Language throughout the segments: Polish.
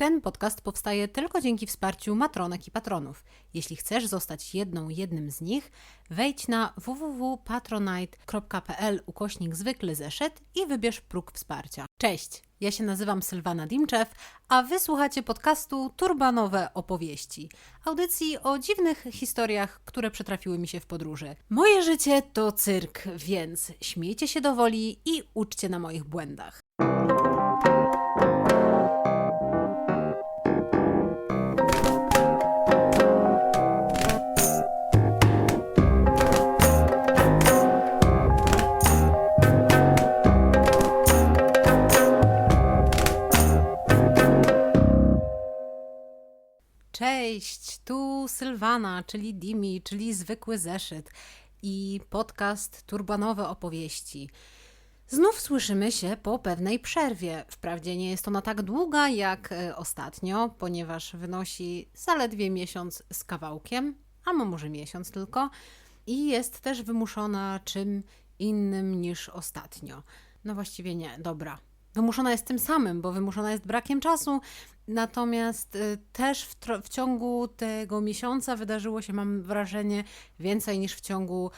Ten podcast powstaje tylko dzięki wsparciu matronek i patronów. Jeśli chcesz zostać jedną, jednym z nich, wejdź na www.patronite.pl ukośnik i wybierz próg wsparcia. Cześć, ja się nazywam Sylwana Dimczew, a wysłuchacie podcastu Turbanowe Opowieści, audycji o dziwnych historiach, które przytrafiły mi się w podróży. Moje życie to cyrk, więc śmiejcie się do woli i uczcie na moich błędach. Cześć, tu Sylwana, czyli Dimi, czyli zwykły zeszyt i podcast Turbanowe Opowieści. Znów słyszymy się po pewnej przerwie. Wprawdzie nie jest ona tak długa jak e, ostatnio, ponieważ wynosi zaledwie miesiąc z kawałkiem, a może miesiąc tylko, i jest też wymuszona czym innym niż ostatnio. No właściwie nie, dobra. Wymuszona jest tym samym, bo wymuszona jest brakiem czasu, natomiast y, też w, w ciągu tego miesiąca wydarzyło się, mam wrażenie, więcej niż w ciągu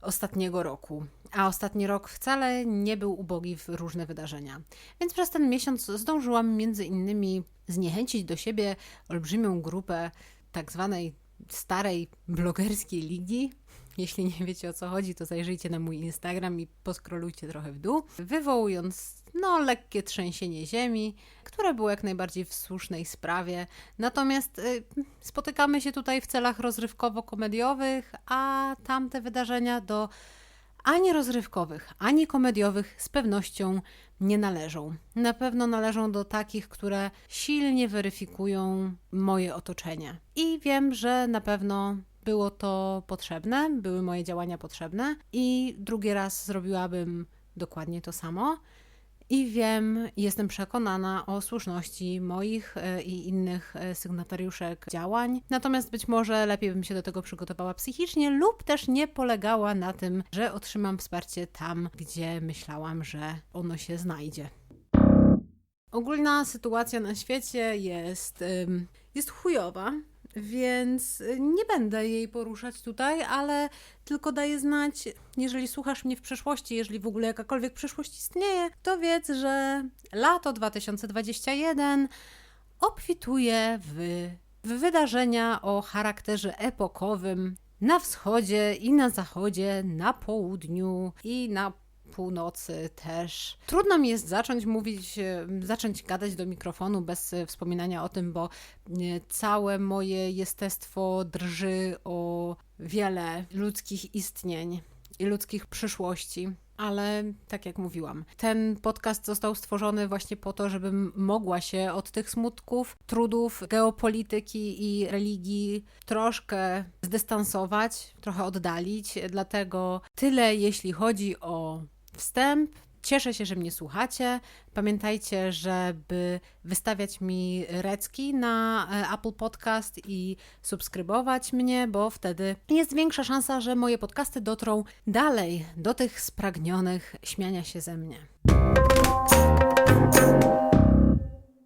ostatniego roku. A ostatni rok wcale nie był ubogi w różne wydarzenia. Więc przez ten miesiąc zdążyłam między innymi zniechęcić do siebie olbrzymią grupę tak zwanej starej blogerskiej ligi. Jeśli nie wiecie o co chodzi, to zajrzyjcie na mój Instagram i poskrolujcie trochę w dół, wywołując no, lekkie trzęsienie ziemi, które było jak najbardziej w słusznej sprawie. Natomiast y, spotykamy się tutaj w celach rozrywkowo-komediowych, a tamte wydarzenia do ani rozrywkowych, ani komediowych z pewnością nie należą. Na pewno należą do takich, które silnie weryfikują moje otoczenie. I wiem, że na pewno było to potrzebne, były moje działania potrzebne, i drugi raz zrobiłabym dokładnie to samo. I wiem, jestem przekonana o słuszności moich e, i innych e, sygnatariuszek działań. Natomiast być może lepiej bym się do tego przygotowała psychicznie, lub też nie polegała na tym, że otrzymam wsparcie tam, gdzie myślałam, że ono się znajdzie. Ogólna sytuacja na świecie jest, jest chujowa więc y, nie będę jej poruszać tutaj, ale tylko daję znać, jeżeli słuchasz mnie w przeszłości, jeżeli w ogóle jakakolwiek przyszłość istnieje, to wiedz, że lato 2021 obfituje w, w wydarzenia o charakterze epokowym na wschodzie i na zachodzie, na południu i na północy też. Trudno mi jest zacząć mówić, e, zacząć gadać do mikrofonu bez e, wspominania o tym, bo e, całe moje jestestwo drży o wiele ludzkich istnień i ludzkich przyszłości. Ale tak jak mówiłam, ten podcast został stworzony właśnie po to, żebym mogła się od tych smutków, trudów, geopolityki i religii troszkę zdystansować, trochę oddalić. Dlatego tyle, jeśli chodzi o wstęp. Cieszę się, że mnie słuchacie. Pamiętajcie, żeby wystawiać mi recki na e, Apple Podcast i subskrybować mnie, bo wtedy jest większa szansa, że moje podcasty dotrą dalej do tych spragnionych śmiania się ze mnie.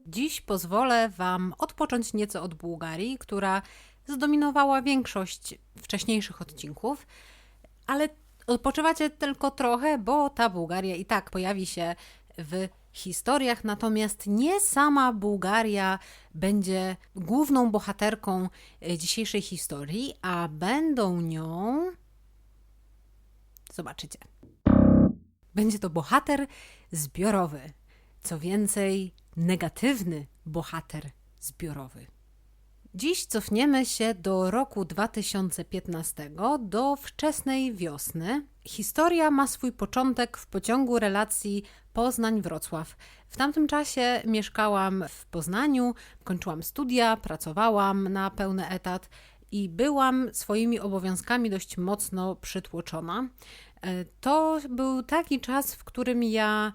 Dziś pozwolę Wam odpocząć nieco od Bułgarii, która zdominowała większość wcześniejszych odcinków, ale Odpoczywacie tylko trochę, bo ta Bułgaria i tak pojawi się w historiach, natomiast nie sama Bułgaria będzie główną bohaterką e, dzisiejszej historii, a będą nią. Zobaczycie. Będzie to bohater zbiorowy. Co więcej, negatywny bohater zbiorowy. Dziś cofniemy się do roku 2015, do wczesnej wiosny. Historia ma swój początek w pociągu relacji Poznań-Wrocław. W tamtym czasie mieszkałam w Poznaniu, kończyłam studia, pracowałam na pełny etat i byłam swoimi obowiązkami dość mocno przytłoczona. E, to był taki czas, w którym ja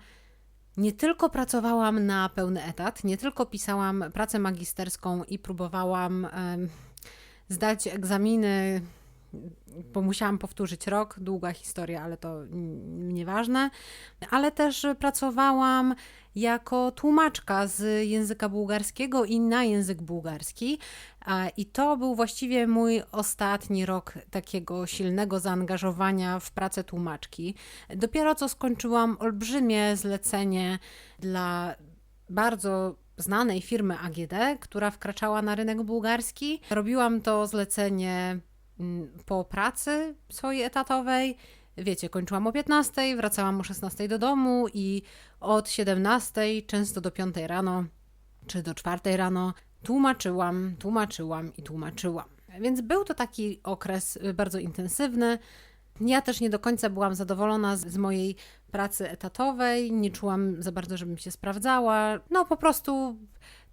nie tylko pracowałam na pełny etat, nie tylko pisałam pracę magisterską i próbowałam zdać egzaminy bo musiałam powtórzyć rok, długa historia, ale to nieważne. Ale też pracowałam jako tłumaczka z języka bułgarskiego i na język bułgarski. I to był właściwie mój ostatni rok takiego silnego zaangażowania w pracę tłumaczki. Dopiero co skończyłam olbrzymie zlecenie dla bardzo znanej firmy AGD, która wkraczała na rynek bułgarski. Robiłam to zlecenie po pracy swojej etatowej. Wiecie, kończyłam o 15, wracałam o 16 do domu i od 17 często do 5 rano czy do 4 rano tłumaczyłam, tłumaczyłam i tłumaczyłam. Więc był to taki okres y, bardzo intensywny. Ja też nie do końca byłam zadowolona z, z, mojej pracy etatowej, nie czułam za bardzo, żebym się sprawdzała. No po prostu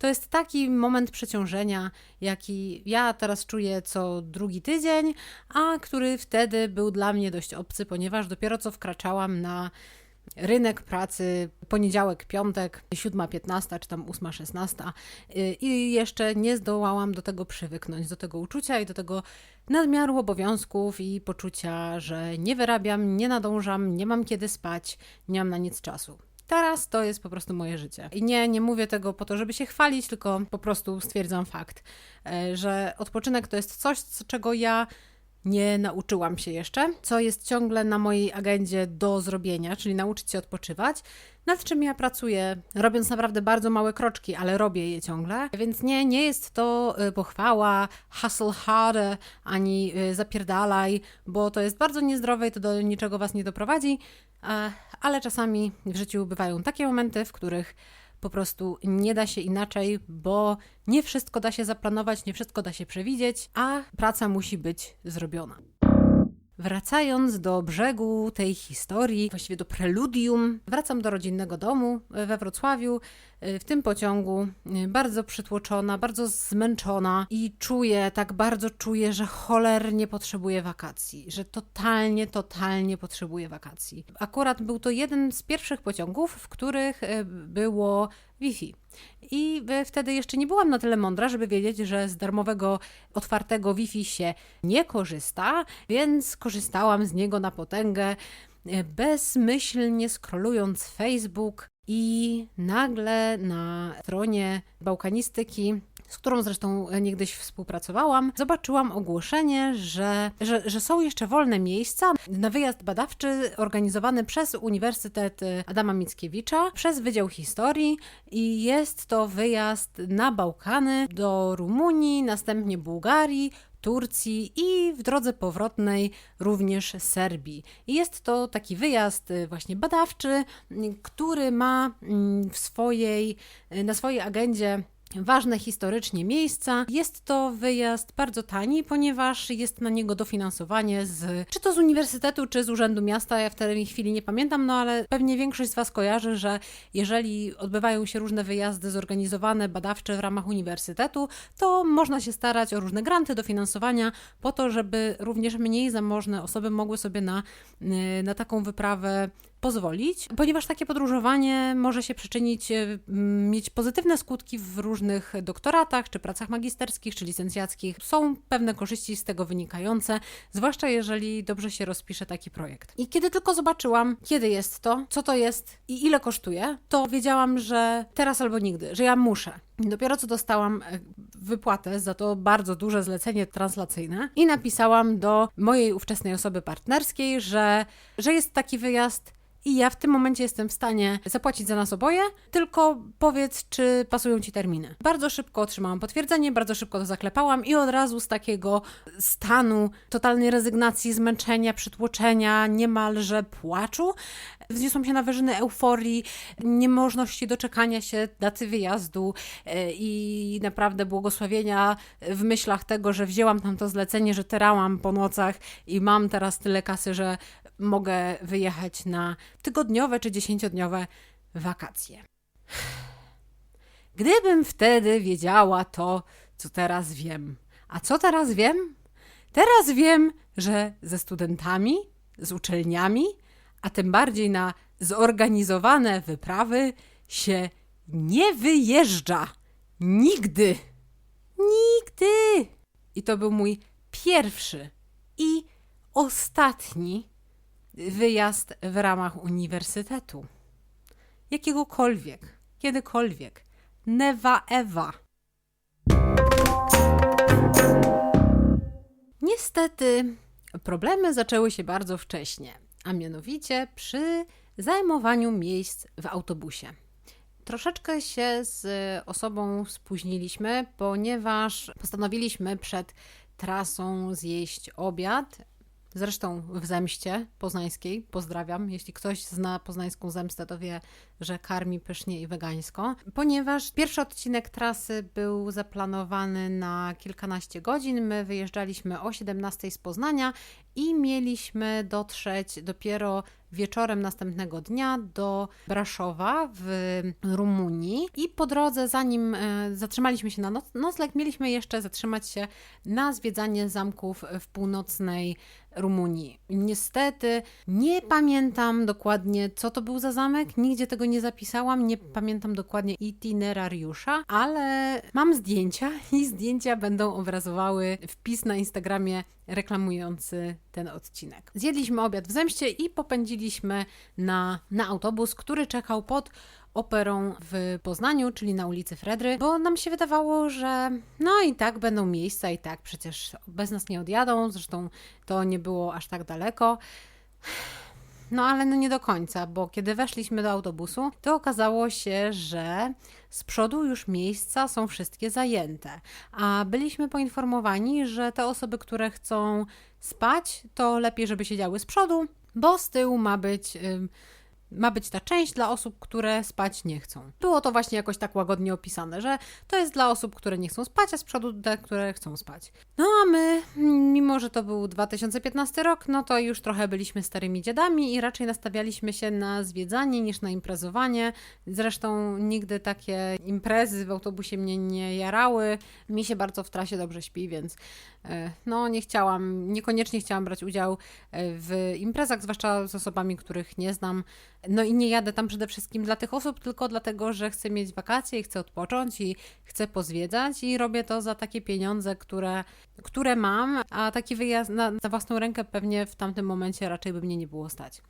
to jest taki moment przeciążenia, jaki ja teraz czuję co drugi tydzień, a który wtedy był dla mnie dość obcy, ponieważ dopiero co wkraczałam na rynek pracy poniedziałek, piątek, 7.15 czy tam 8.16 y, i jeszcze nie zdołałam do tego przywyknąć, do tego uczucia i do tego nadmiaru obowiązków i poczucia, że nie wyrabiam, nie nadążam, nie mam kiedy spać, nie mam na nic czasu. Teraz to jest po prostu moje życie. I nie, nie mówię tego po to, żeby się chwalić, tylko po prostu stwierdzam fakt, e, że odpoczynek to jest coś, czego ja nie nauczyłam się jeszcze, co jest ciągle na mojej agendzie do zrobienia, czyli nauczyć się odpoczywać, nad czym ja pracuję, robiąc naprawdę bardzo małe kroczki, ale robię je ciągle. Więc nie, nie jest to y, pochwała, hustle hard, ani y, zapierdalaj, bo to jest bardzo niezdrowe i to do niczego was nie doprowadzi, ale czasami w życiu bywają takie momenty, w których po prostu nie da się inaczej, bo nie wszystko da się zaplanować, nie wszystko da się przewidzieć, a praca musi być zrobiona. Wracając do brzegu tej historii, właściwie do preludium, wracam do rodzinnego domu we Wrocławiu. W tym pociągu bardzo przytłoczona, bardzo zmęczona i czuję, tak bardzo czuję, że cholernie potrzebuję wakacji, że totalnie, totalnie potrzebuję wakacji. Akurat był to jeden z pierwszych pociągów, w których e, było Wi-Fi. I wtedy jeszcze nie byłam na tyle mądra, żeby wiedzieć, że z darmowego, otwartego Wi-Fi się nie korzysta, więc korzystałam z niego na potęgę, bezmyślnie scrollując Facebook i nagle na stronie bałkanistyki z którą zresztą niegdyś współpracowałam, zobaczyłam ogłoszenie, że, że, że są jeszcze wolne miejsca na wyjazd badawczy organizowany przez Uniwersytet Adama Mickiewicza, przez Wydział Historii i jest to wyjazd na Bałkany do Rumunii, następnie Bułgarii, Turcji i w drodze powrotnej również Serbii. Jest to taki wyjazd właśnie badawczy, który ma mm, w swojej, na swojej agendzie ważne historycznie miejsca. Jest to wyjazd bardzo tani, ponieważ jest na niego dofinansowanie z czy to z uniwersytetu, czy z urzędu miasta. Ja w tej chwili nie pamiętam, no ale pewnie większość z Was kojarzy, że jeżeli odbywają się różne wyjazdy zorganizowane, badawcze w ramach uniwersytetu, to można się starać o różne granty, dofinansowania po to, żeby również mniej zamożne osoby mogły sobie na, na taką wyprawę pozwolić, ponieważ takie podróżowanie może się przyczynić, e, mieć pozytywne skutki w różnych doktoratach, czy pracach magisterskich, czy licencjackich. Są pewne korzyści z tego wynikające, zwłaszcza jeżeli dobrze się rozpisze taki projekt. I kiedy tylko zobaczyłam, kiedy jest to, co to jest i ile kosztuje, to wiedziałam, że teraz albo nigdy, że ja muszę. Dopiero co dostałam e, wypłatę za to bardzo duże zlecenie translacyjne i napisałam do mojej ówczesnej osoby partnerskiej, że, że jest taki wyjazd i ja w tym momencie jestem w stanie zapłacić za nas oboje, tylko powiedz, czy pasują ci terminy. Bardzo szybko otrzymałam potwierdzenie, bardzo szybko to zaklepałam i od razu z takiego stanu totalnej rezygnacji, zmęczenia, przytłoczenia, niemalże płaczu, wzniosłam się na wyżyny euforii, niemożności doczekania się daty wyjazdu e, i naprawdę błogosławienia w myślach tego, że wzięłam tam to zlecenie, że terałam po nocach i mam teraz tyle kasy, że mogę wyjechać na tygodniowe czy dziesięciodniowe wakacje. Gdybym wtedy wiedziała to, co teraz wiem. A co teraz wiem? Teraz wiem, że ze studentami, z uczelniami, a tym bardziej na zorganizowane wyprawy się nie wyjeżdża. Nigdy. Nigdy. I to był mój pierwszy i ostatni wyjazd w ramach uniwersytetu. Jakiegokolwiek, kiedykolwiek. Never ever. Niestety, problemy zaczęły się bardzo wcześnie, a mianowicie przy zajmowaniu miejsc w autobusie. Troszeczkę się z osobą spóźniliśmy, ponieważ postanowiliśmy przed trasą zjeść obiad. Zresztą w Zemście Poznańskiej, pozdrawiam. Jeśli ktoś zna poznańską Zemstę, to wie, że karmi pysznie i wegańsko. Ponieważ pierwszy odcinek trasy był zaplanowany na kilkanaście godzin, my wyjeżdżaliśmy o 17 z Poznania i mieliśmy dotrzeć dopiero wieczorem następnego dnia do Braszowa w Rumunii i po drodze, zanim e, zatrzymaliśmy się na noc, nocleg, mieliśmy jeszcze zatrzymać się na zwiedzanie zamków w północnej Rumunii. Niestety nie pamiętam dokładnie, co to był za zamek, nigdzie tego nie zapisałam, nie pamiętam dokładnie itinerariusza, ale mam zdjęcia i zdjęcia będą obrazowały wpis na Instagramie reklamujący ten odcinek. Zjedliśmy obiad w Zemście i popędziliśmy na, na autobus, który czekał pod operą w Poznaniu, czyli na ulicy Fredry, bo nam się wydawało, że no i tak będą miejsca, i tak przecież bez nas nie odjadą, zresztą to nie było aż tak daleko. No ale no nie do końca, bo kiedy weszliśmy do autobusu, to okazało się, że z przodu już miejsca są wszystkie zajęte, a byliśmy poinformowani, że te osoby, które chcą spać, to lepiej, żeby siedziały z przodu, bo z tyłu ma być. Yy, ma być ta część dla osób, które spać nie chcą. Było to właśnie jakoś tak łagodnie opisane, że to jest dla osób, które nie chcą spać, a z przodu te, które chcą spać. No a my, mimo że to był 2015 rok, no to już trochę byliśmy starymi dziadami i raczej nastawialiśmy się na zwiedzanie niż na imprezowanie. Zresztą nigdy takie imprezy w autobusie mnie nie jarały. Mi się bardzo w trasie dobrze śpi, więc no nie chciałam, niekoniecznie chciałam brać udział e, w imprezach, zwłaszcza z osobami, których nie znam. No i nie jadę tam przede wszystkim dla tych osób, tylko dlatego, że chcę mieć wakacje i chcę odpocząć i chcę pozwiedzać i robię to za takie pieniądze, które, które mam, a taki wyjazd na, na własną rękę pewnie w tamtym momencie raczej by mnie nie było stać.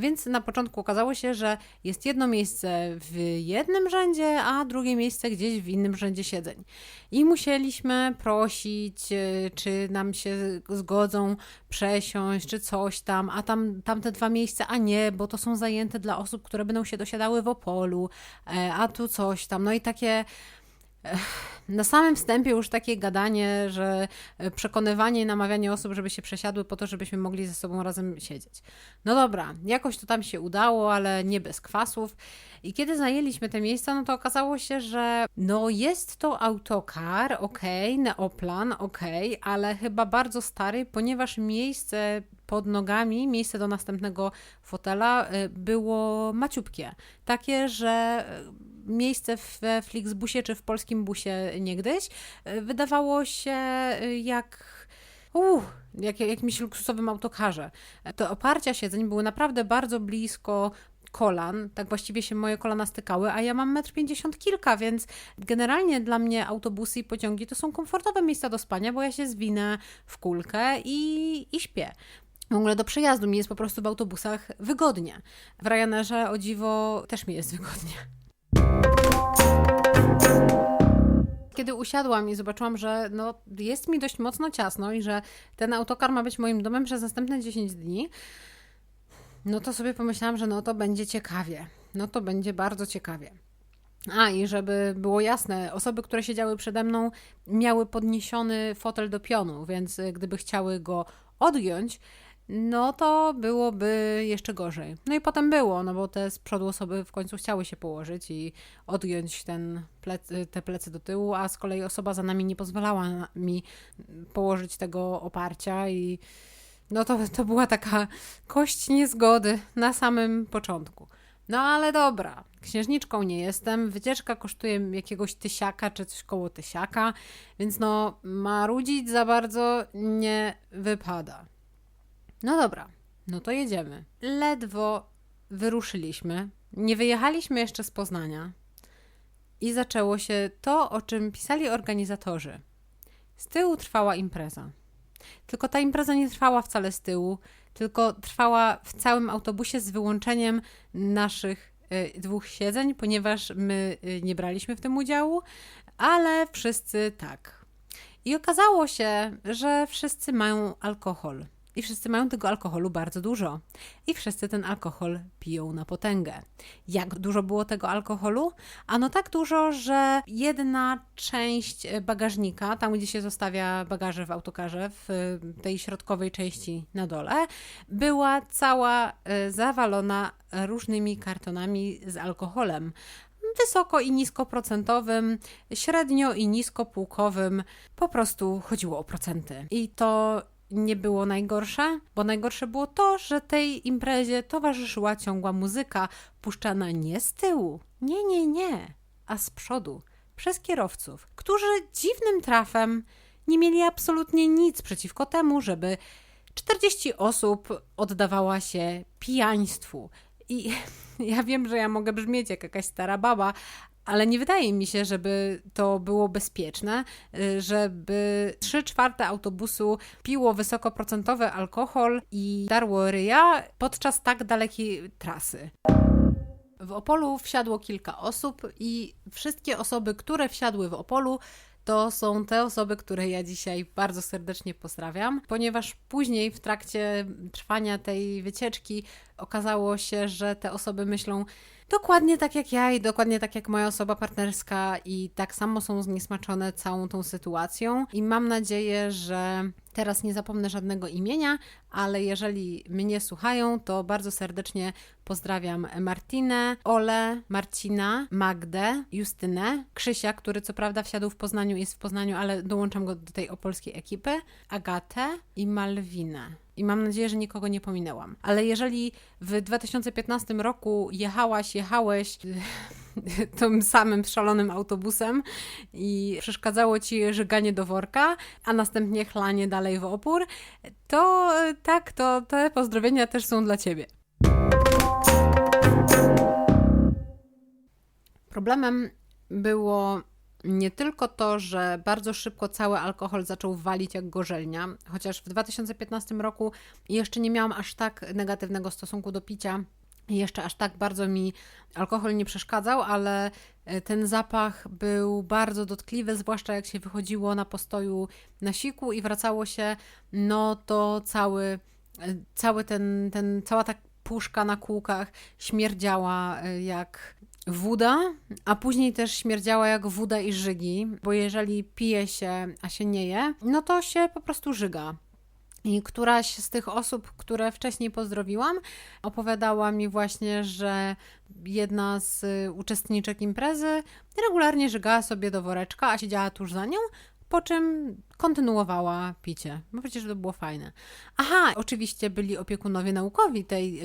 Więc na początku okazało się, że jest jedno miejsce w jednym rzędzie, a drugie miejsce gdzieś w innym rzędzie siedzeń. I musieliśmy prosić, e, czy nam się zgodzą przesiąść, czy coś tam, a tam tamte dwa miejsca, a nie, bo to są zajęte dla osób, które będą się dosiadały w Opolu, e, a tu coś tam. No i takie na samym wstępie już takie gadanie, że e, przekonywanie i namawianie osób, żeby się przesiadły po to, żebyśmy mogli ze sobą razem siedzieć. No dobra, jakoś to tam się udało, ale nie bez kwasów. I kiedy zajęliśmy te miejsca, no to okazało się, że no jest to autokar, ok, neoplan, ok, ale chyba bardzo stary, ponieważ miejsce pod nogami, miejsce do następnego fotela e, było maciupkie. Takie, że miejsce we Flixbusie czy w polskim busie niegdyś e, wydawało się e, jak. Uh, jak, jakimś luksusowym autokarze. Te oparcia siedzeń były naprawdę bardzo blisko kolan, tak właściwie się moje kolana stykały, a ja mam 1,50 m kilka, więc generalnie dla mnie autobusy i pociągi to są komfortowe miejsca do spania, bo ja się zwinę w kulkę i, i śpię. W ogóle do przejazdu mi jest po prostu w autobusach wygodnie. W Ryanerze o dziwo też mi jest wygodnie. Kiedy usiadłam i zobaczyłam, że no, jest mi dość mocno ciasno i że ten autokar ma być moim domem przez następne 10 dni, no to sobie pomyślałam, że no to będzie ciekawie. No to będzie bardzo ciekawie. A i żeby było jasne, osoby, które siedziały przede mną, miały podniesiony fotel do pionu, więc gdyby chciały go odgiąć, no to byłoby jeszcze gorzej. No i potem było, no bo te z przodu osoby w końcu chciały się położyć i odgiąć ten te plecy do tyłu, a z kolei osoba za nami nie pozwalała mi położyć tego oparcia i no to, to była taka kość niezgody na samym początku. No ale dobra, księżniczką nie jestem, wycieczka kosztuje jakiegoś tysiaka czy coś koło tysiaka, więc no marudzić za bardzo nie wypada. No dobra, no to jedziemy. Ledwo wyruszyliśmy, nie wyjechaliśmy jeszcze z Poznania i zaczęło się to, o czym pisali organizatorzy. Z tyłu trwała impreza. Tylko ta impreza nie trwała wcale z tyłu, tylko trwała w całym autobusie z wyłączeniem naszych y, dwóch siedzeń, ponieważ my y, nie braliśmy w tym udziału, ale wszyscy tak. I okazało się, że wszyscy mają alkohol. I wszyscy mają tego alkoholu bardzo dużo. I wszyscy ten alkohol piją na potęgę. Jak dużo było tego alkoholu? Ano tak dużo, że jedna część bagażnika, tam gdzie się zostawia bagaże w autokarze, w tej środkowej części na dole, była cała e, zawalona różnymi kartonami z alkoholem wysoko i niskoprocentowym, średnio i niskopółkowym. Po prostu chodziło o procenty. I to nie było najgorsze, bo najgorsze było to, że tej imprezie towarzyszyła ciągła muzyka, puszczana nie z tyłu, nie, nie, nie, a z przodu, przez kierowców, którzy dziwnym trafem nie mieli absolutnie nic przeciwko temu, żeby 40 osób oddawała się pijaństwu. I ja wiem, że ja mogę brzmieć jak jakaś stara baba, ale nie wydaje mi się, żeby to było bezpieczne, y, żeby 3 czwarte autobusu piło wysokoprocentowy alkohol i darło ryja podczas tak dalekiej trasy. W Opolu wsiadło kilka osób i wszystkie osoby, które wsiadły w Opolu, to są te osoby, które ja dzisiaj bardzo serdecznie pozdrawiam, ponieważ później w trakcie trwania tej wycieczki okazało się, że te osoby myślą, Dokładnie tak jak ja i dokładnie tak jak moja osoba partnerska i tak samo są zniesmaczone całą tą sytuacją. I mam nadzieję, że teraz nie zapomnę żadnego imienia, ale jeżeli mnie słuchają, to bardzo serdecznie pozdrawiam Martinę, Ole, Marcina, Magdę, Justynę, Krzysia, który co prawda wsiadł w Poznaniu, jest w Poznaniu, ale dołączam go do tej opolskiej ekipy, Agatę i Malwinę i mam nadzieję, że nikogo nie pominęłam. Ale jeżeli w 2015 roku jechałaś, jechałeś tym samym szalonym autobusem i przeszkadzało ci żyganie do worka, a następnie chlanie dalej w opór, to tak, to te pozdrowienia też są dla ciebie. Problemem było nie tylko to, że bardzo szybko cały alkohol zaczął walić jak gorzelnia, chociaż w 2015 roku jeszcze nie miałam aż tak negatywnego stosunku do picia. Jeszcze aż tak bardzo mi alkohol nie przeszkadzał, ale e, ten zapach był bardzo dotkliwy, zwłaszcza jak się wychodziło na postoju na siku i wracało się, no to cały, e, cały ten, ten, cała ta puszka na kółkach śmierdziała e, jak woda, a później też śmierdziała jak woda i żygi, bo jeżeli pije się, a się nie je, no to się po prostu żyga. I któraś z tych osób, które wcześniej pozdrowiłam, opowiadała mi właśnie, że jedna z uczestniczek imprezy regularnie żygała sobie do woreczka, a siedziała tuż za nią, po czym kontynuowała picie, bo przecież to było fajne. Aha, oczywiście byli opiekunowie naukowi tej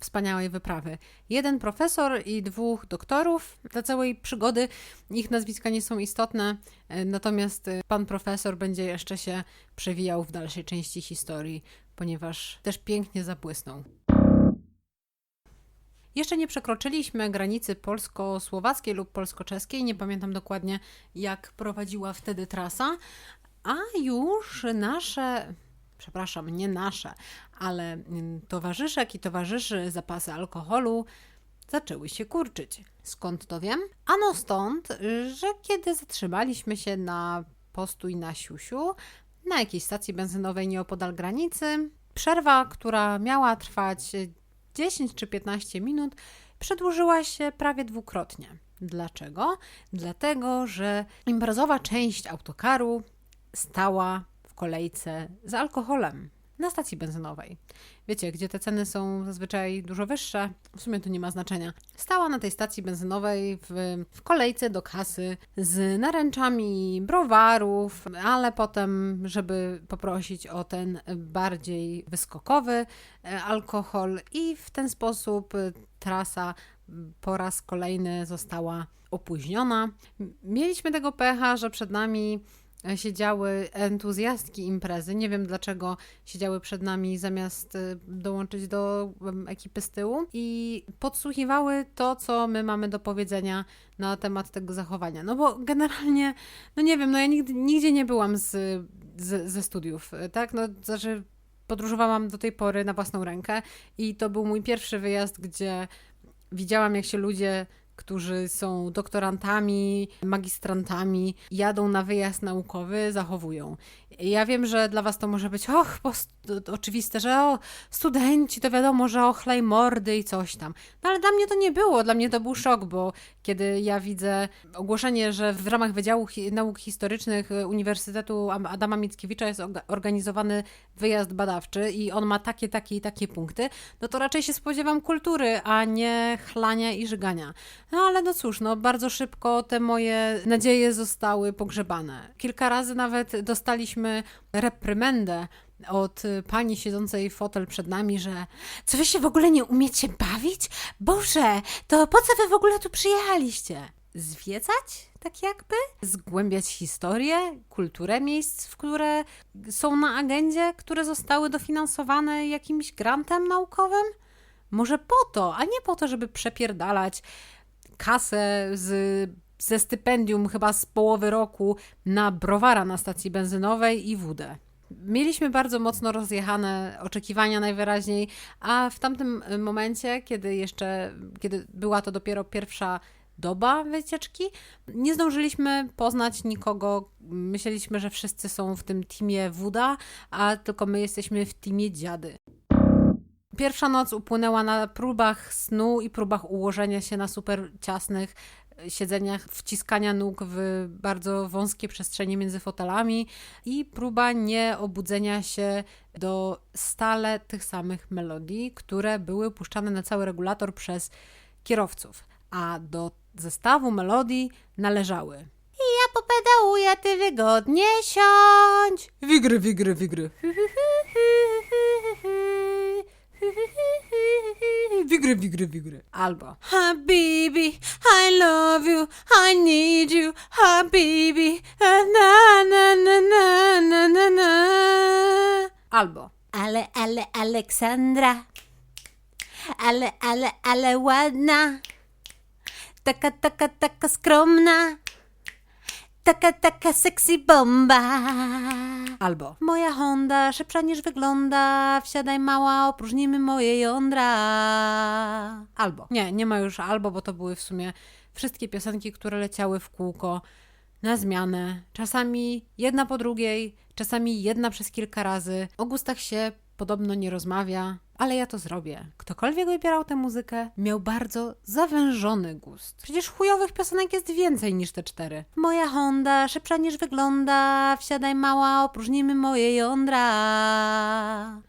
wspaniałej wyprawy. Jeden profesor i dwóch doktorów. Dla całej przygody ich nazwiska nie są istotne, y, natomiast y, pan profesor będzie jeszcze się przewijał w dalszej części historii, ponieważ też pięknie zabłysnął. Jeszcze nie przekroczyliśmy granicy polsko-słowackiej lub polsko-czeskiej, nie pamiętam dokładnie jak prowadziła wtedy trasa, a już nasze, przepraszam, nie nasze, ale mm, towarzyszek i towarzyszy zapasy alkoholu zaczęły się kurczyć. Skąd to wiem? Ano stąd, że kiedy zatrzymaliśmy się na postój na Siusiu, na jakiejś stacji benzynowej nieopodal granicy, przerwa, która miała trwać 10 czy 15 minut, przedłużyła się prawie dwukrotnie. Dlaczego? Dlatego, że imprezowa część autokaru stała w kolejce z alkoholem na stacji benzynowej. Wiecie, gdzie te ceny są zazwyczaj dużo wyższe, w sumie to nie ma znaczenia. Stała na tej stacji benzynowej w, w kolejce do kasy z naręczami browarów, ale potem, żeby poprosić o ten bardziej wyskokowy e, alkohol, i w ten sposób trasa po raz kolejny została opóźniona. Mieliśmy tego pecha, że przed nami e, siedziały entuzjastki imprezy. Nie wiem dlaczego siedziały przed nami zamiast e, dołączyć do ekipy z tyłu i podsłuchiwały to, co my mamy do powiedzenia na temat tego zachowania. No bo generalnie, no nie wiem, no ja nigdy, nigdzie nie byłam z, z, ze studiów, e, tak? No, znaczy podróżowałam do tej pory na własną rękę i to był mój pierwszy wyjazd, gdzie widziałam, jak się ludzie, którzy są doktorantami, magistrantami, jadą na wyjazd naukowy, zachowują. Ja wiem, że dla Was to może być och, oczywiste, że o, studenci, to wiadomo, że ochlej mordy i coś tam. No ale dla mnie to nie było, dla mnie to był szok, bo kiedy ja widzę ogłoszenie, że w ramach Wydziału Hi- Nauk Historycznych Uniwersytetu Am- Adama Mickiewicza jest orga- organizowany wyjazd badawczy i on ma takie, takie i takie punkty, no to raczej się spodziewam kultury, a nie chlania i żygania. No ale no cóż, no bardzo szybko te moje nadzieje zostały pogrzebane. Kilka razy nawet dostaliśmy reprymendę od pani siedzącej fotel przed nami, że co wy się w ogóle nie umiecie bawić? Boże, to po co wy w ogóle tu przyjechaliście? Zwiedzać, tak jakby? Zgłębiać historię, kulturę miejsc, w które są na agendzie, które zostały dofinansowane jakimś grantem naukowym? Może po to, a nie po to, żeby przepierdalać kasę z, ze stypendium chyba z połowy roku na browara na stacji benzynowej i wódę. Mieliśmy bardzo mocno rozjechane oczekiwania najwyraźniej, a w tamtym y, momencie, kiedy jeszcze, kiedy była to dopiero pierwsza doba wycieczki, nie zdążyliśmy poznać nikogo. Myśleliśmy, że wszyscy są w tym teamie Wuda, a tylko my jesteśmy w teamie dziady. Pierwsza noc upłynęła na próbach snu i próbach ułożenia się na super ciasnych siedzeniach, wciskania nóg w bardzo wąskie przestrzenie między fotelami i próba nie obudzenia się do stale tych samych melodii, które były puszczane na cały regulator przez kierowców. A do zestawu melodii należały ja popedałuję, ty wygodnie siądź. Wigry, wigry, wigry. Wigry, wigry, wigry. Albo Habibi, I love you, I need you, Habibi, na na na na na na na. Albo Ale, ale, Aleksandra, ale, ale, ale ładna, taka, taka, taka skromna. Taka, taka sexy bomba. Albo Moja Honda szybsza niż wygląda, wsiadaj mała, opróżnimy moje jądra. Albo Nie, nie ma już albo, bo to były w sumie wszystkie piosenki, które leciały w kółko na zmianę. Czasami jedna po drugiej, czasami jedna przez kilka razy. O gustach się podobno nie rozmawia, ale ja to zrobię. Ktokolwiek wybierał tę muzykę, miał bardzo zawężony gust. Przecież chujowych piosenek jest więcej niż te cztery. Moja Honda szybsza niż wygląda, wsiadaj mała, opróżnimy moje jądra.